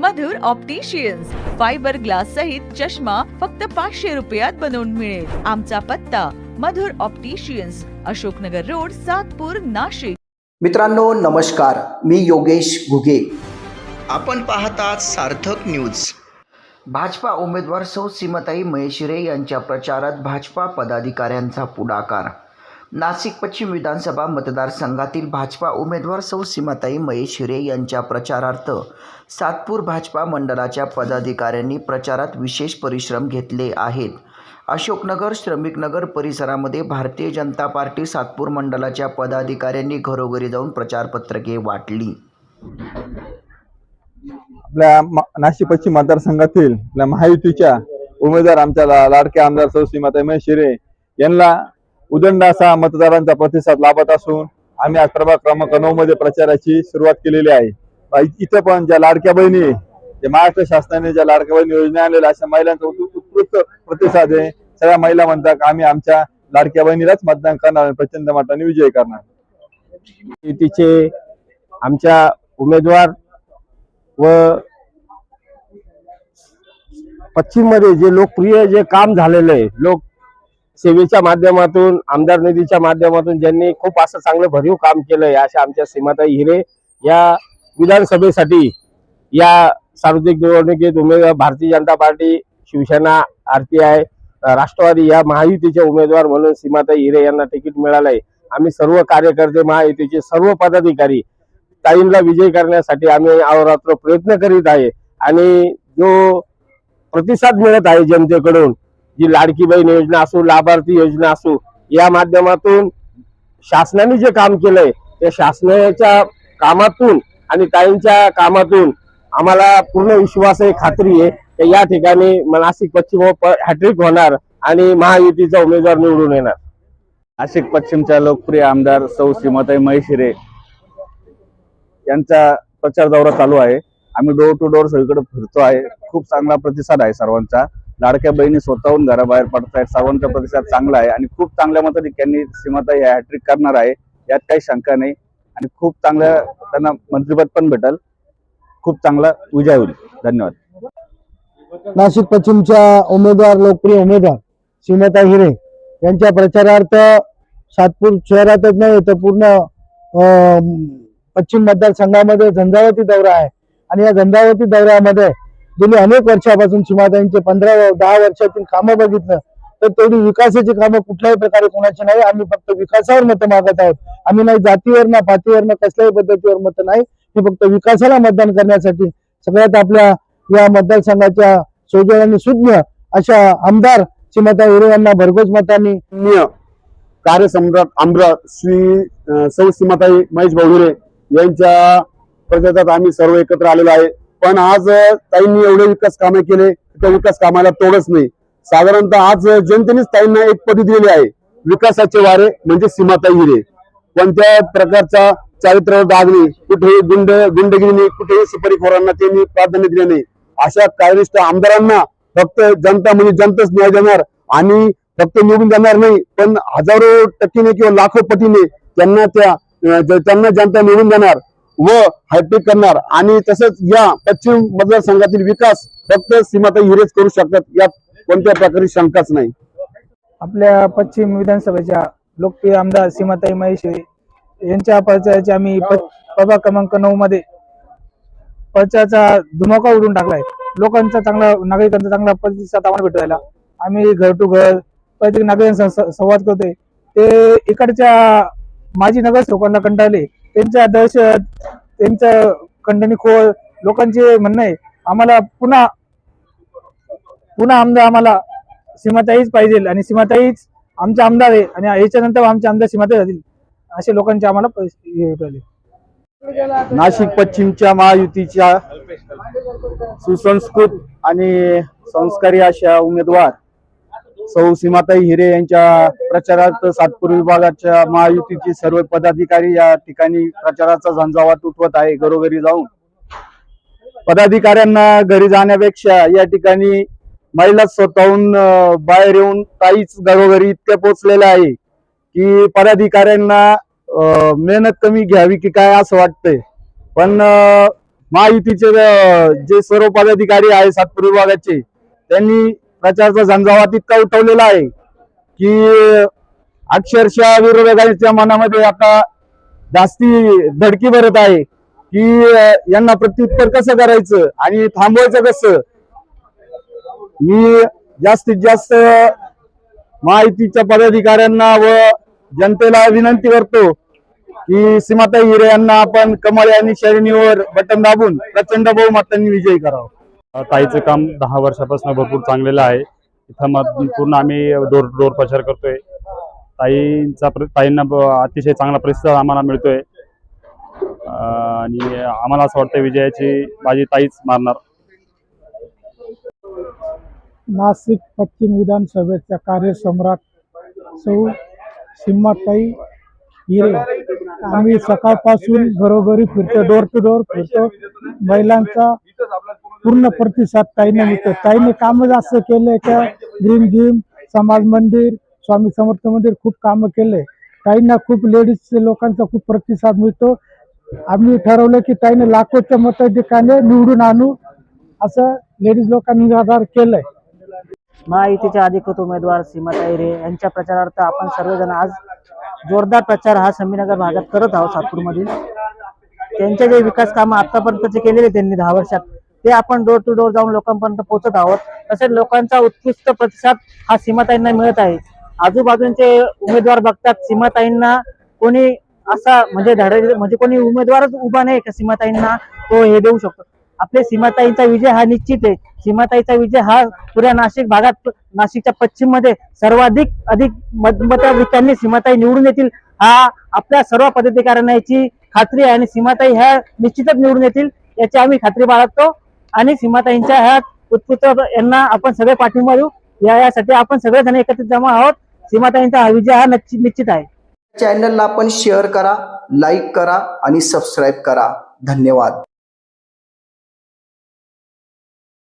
मधुर opticians fibre glass सहित चष्मा फक्त पाचशे रुपयात बनवून मिळेल. आमचा पत्ता मधुर ऑप्टिशियन्स अशोकनगर रोड सातपूर नाशिक. मित्रांनो नमस्कार. मी योगेश घुगे. आपण पाहतात सार्थक न्यूज भाजपा उमेदवार सौ सीमाताई महेशिरे यांच्या प्रचारात भाजपा पदाधिकाऱ्यांचा पुढाकार. नाशिक पश्चिम विधानसभा मतदारसंघातील भाजपा उमेदवार सौ सीमाताई महेशिरे यांच्या प्रचारार्थ सातपूर भाजपा मंडळाच्या पदाधिकाऱ्यांनी प्रचारात विशेष परिश्रम घेतले आहेत. अशोकनगर श्रमिकनगर परिसरामध्ये भारतीय जनता पार्टी सातपूर मंडळाच्या पदाधिकाऱ्यांनी घरोघरी जाऊन प्रचारपत्रके वाटली. आपल्या म- नाशिक पश्चिम मतदारसंघातील आपल्या महायुतीच्या उमेदवार आमच्या ला- लाडक्या आमदार सौ सीमाताई शिरे यांना उदंड असा मतदारांचा प्रतिसाद लाभत असून आम्ही आज प्रभाग क्रमांक नऊ मध्ये प्रचाराची सुरुवात केलेली आहे. इथं पण ज्या लाडक्या बहिणी जे महाराष्ट्र शासनाने ज्या लाडक्या बहिणी योजना आणलेल्या अशा महिलांचा उत्कृष्ट प्रतिसाद आहे. सगळ्या महिला म्हणतात आम्ही आमच्या लाडक्या बहिणीलाच मतदान करणार आणि प्रचंड मताने विजय करणार. युतीचे आमच्या उमेदवार व पश्चिममध्ये जे लोकप्रिय जे काम झालेलं आहे लोक सेवेच्या माध्यमातून आमदार निधीच्या माध्यमातून ज्यांनी खूप असं चांगलं भरीव काम केलंय अशा आमच्या सीमाताई हिरे या विधानसभेसाठी या सार्वत्रिक निवडणुकीत उमेदवार भारतीय जनता पार्टी शिवसेना आरपीआय राष्ट्रवादी या महायुतीचे उमेदवार म्हणून सीमाताई हिरे यांना तिकीट मिळालंय. आम्ही सर्व कार्यकर्ते महायुतीचे सर्व पदाधिकारी ताईंना विजय करण्यासाठी आम्ही अहोरात्र प्रयत्न करीत आहे. आणि जो प्रतिसाद मिळत आहे जनतेकडून जी लाडकी बहीण योजना असो लाभार्थी योजना असो या माध्यमातून शासनाने जे काम केलंय त्या शासनाच्या कामातून आणि ताईंच्या कामातून आम्हाला पूर्ण विश्वास आहे खात्री आहे की या ठिकाणी नाशिक पश्चिम हो- हॅट्रिक होणार आणि महायुतीचा उमेदवार निवडून येणार. नाशिक पश्चिमच्या लोकप्रिय आमदार सौ श्रीमताई महेशिरे यांचा प्रचार दौरा चालू आहे. आम्ही डोर टू डोर सगळीकडे फिरतो आहे. खूप चांगला प्रतिसाद आहे सर्वांचा. लाडक्या बहिणी स्वतःहून घराबाहेर पडत आहेत सर्वांचा प्रतिसाद चांगला आहे आणि खूप चांगल्या मताने त्यांनी सीमाताई हॅट्रिक करणार आहे यात काही शंका नाही. आणि खूप चांगलं त्यांना मंत्रिपद पण भेटल. खूप चांगला विजय होईल. धन्यवाद. नाशिक पश्चिमच्या उमेदवार लोकप्रिय उमेदवार सीमाता हिरे यांच्या प्रचारार्थ सातपूर शहरातच नाही तर पूर्ण पश्चिम मतदारसंघामध्ये झंझावती दौरा आहे. आणि या झंझावती दौऱ्यामध्ये गेली अनेक वर्षापासून सुमाताईंचे पंधरा दहा वर्षातील कामं बघितलं तर तेवढी विकासाची कामं कुठल्याही प्रकारे कोणाची नाही. आम्ही फक्त विकासावर मतं मागत आहोत. आम्ही नाही जातीवर ना पातीवर ना कसल्याही पद्धतीवर मतं नाही. हे फक्त विकासाला मतदान करण्यासाठी सगळ्यात आपल्या या मतदारसंघाच्या सोजळ आणि सुज्ञ अशा आमदार श्रीमता हिरे यांना भरघोस मतांनी कार्यसम्राट आमदार श्री सौ सीमाताई महेश भाऊरे यांच्या प्रचारात आम्ही सर्व एकत्र आलेलो आहे. पण आज ताईंनी एवढे विकास कामे केले त्या विकास कामाला तोडच नाही. साधारणतः आज जनतेनेच ताईंना एक पदवी दिलेली आहे. विकासाचे वारे म्हणजे सीमाताई हिरे. कोणत्या प्रकारचा चारित्र्यावर दाग नाही कुठेही गुंड गुंडगिरी नाही कुठेही सुपारीखोरांना त्यांनी प्राधान्य दिले नाही. अशा कार्यनिष्ठ आमदारांना फक्त जनता म्हणजे जनताच न्याय देणार आणि फक्त निवडून देणार नाही पण हजारो टक्केने किंवा लाखो पटीने त्यांना त्या त्यांना जनता निवडून देणार. व हॅट्रिक करणार. आणि तसंच या पश्चिम मतदारसंघातील विकास फक्त सीमाताई हिरेच करू शकतात यात कोणत्या प्रकारे शंकाच नाही. आपल्या पश्चिम विधानसभेच्या लोकप्रिय आमदार सीमाताई महेश यांच्या परिचयाचे आम्ही प्रभाग क्रमांक नऊ मध्ये परिचयाचा धुमाका उडून टाकलाय. लोकांचा चांगला नागरिकांचा चांगला प्रतिसाद आम्हाला भेटू राहिला आम्ही घर टू घर प्रत्येक नागरिकांचा संवाद करतोय. ते इकडच्या माजी नगरसेवकांना कंटाळले. त्यांच्या दहशत त्यांचं खंडणीखोर लोकांचे म्हणणं आहे आम्हाला पुन्हा पुन्हा आमदार आम्हाला सीमाताईच पाहिजे आणि सीमाताईच आमचे आमदार आहे आणि याच्यानंतर आमचे आमदार सीमाताई राहतील असे लोकांचे आम्हाला पाहिजे हे नाशिक पश्चिमच्या महायुतीच्या सुसंस्कृत आणि संस्कारी अशा उमेदवार सौ सीमाताई हिरे यांच्या प्रचारात सातपूर विभागाच्या महायुतीचे सर्व पदाधिकारी या ठिकाणी प्रचाराचा झंझावात उठवत आहे. घरोघरी जाऊन पदाधिकाऱ्यांना घरी जाण्यापेक्षा या ठिकाणी महिला स्वतःहून बाहेर येऊन ताईच घरोघरी इतक्या पोचलेल्या आहे की पदाधिकाऱ्यांना अं, मेहनत कमी घ्यावी की काय असं वाटतंय. पण महायुतीचे जे सर्व पदाधिकारी आहे सातपूर विभागाचे त्यांनी प्रचारचा झंझावात इतका उठवलेला आहे की अक्षरशः विरोधकांच्या मनामध्ये आता जास्ती धडकी भरत आहे की यांना प्रत्युत्तर कसं करायचं आणि थांबवायचं कसं? मी जास्तीत जास्त माहितीच्या पदाधिकाऱ्यांना व जनतेला विनंती करतो की सीमाताई हिरे यांना आपण कमळ आणि शरणीवर बटन दाबून प्रचंड बहुमतांनी विजयी करावं. ताईचं काम दहा वर्षापासून भरपूर चांगलेलं आहे. इथं पूर्ण आम्ही डोर टू डोर प्रचार करतोय. ताईंचा ताईंना अतिशय चांगला प्रतिसाद आम्हाला मिळतोय. आणि आम्हाला असं वाटतं विजयाची बाजी ताईच मारणार. नाशिक पश्चिम विधानसभेच्या कार्यसम्राट सौ सिम्माताई हिरे. आम्ही सकाळपासून घरोघरी फिरतो डोर टू डोर फिरतो महिलांचा पूर्ण प्रतिसाद ताईने मिळतो ताईने कामं जास्त केले का? ग्रीन जिम समाज मंदिर स्वामी समर्थ मंदिर खूप कामं केले. ताईंना खूप लेडीज लोकांचा खूप प्रतिसाद मिळतो. आम्ही ठरवलं की ताईने लाखोच्या मताधिकाने निवडून आणू. असं लेडीज लोकांनी निर्धार केलंय. महायुतीच्या अधिकृत उमेदवार सीमाताई रे यांच्या प्रचारार्थ आपण सर्वजण आज जोरदार प्रचार हा संभाजीनगर भागात करत आहोत सातपूरमधील. त्यांच्या जे विकास कामं आतापर्यंतचे केलेले त्यांनी दहा वर्षात ते आपण डोर टू डोर जाऊन लोकांपर्यंत पोहोचत आहोत. तसेच लोकांचा उत्कृष्ट प्रतिसाद हा सीमाताईंना मिळत आहे. आजूबाजूचे उमेदवार बघतात सीमाताईंना कोणी असा म्हणजे धडे म्हणजे कोणी उमेदवारच उभा नाही का सीमाताईंना? तो हे देऊ शकतो. आपले सीमाताईंचा विजय हा निश्चित आहे. सीमाताईचा विजय हा पुऱ्या नाशिक भागात नाशिकच्या पश्चिममध्ये सर्वाधिक अधिक मत- सीमाताई निवडून येतील. हा आपल्या सर्व पदाधिकाऱ्यांना याची खात्री आहे आणि सीमाताई ह्या निश्चितच निवडून येतील याची आम्ही खात्री बाळगतो. आणि सीमाताईंच्या ह्या उत्कृष्ट यांना आपण सगळे पाठिंबा देऊ. या यासाठी आपण सगळेजण एकत्रित जमा आहोत. सीमाताईंचा हा विजय हा नक्की- निश्चित आहे. चॅनलला आपण शेअर करा लाईक करा आणि सबस्क्राईब करा. धन्यवाद.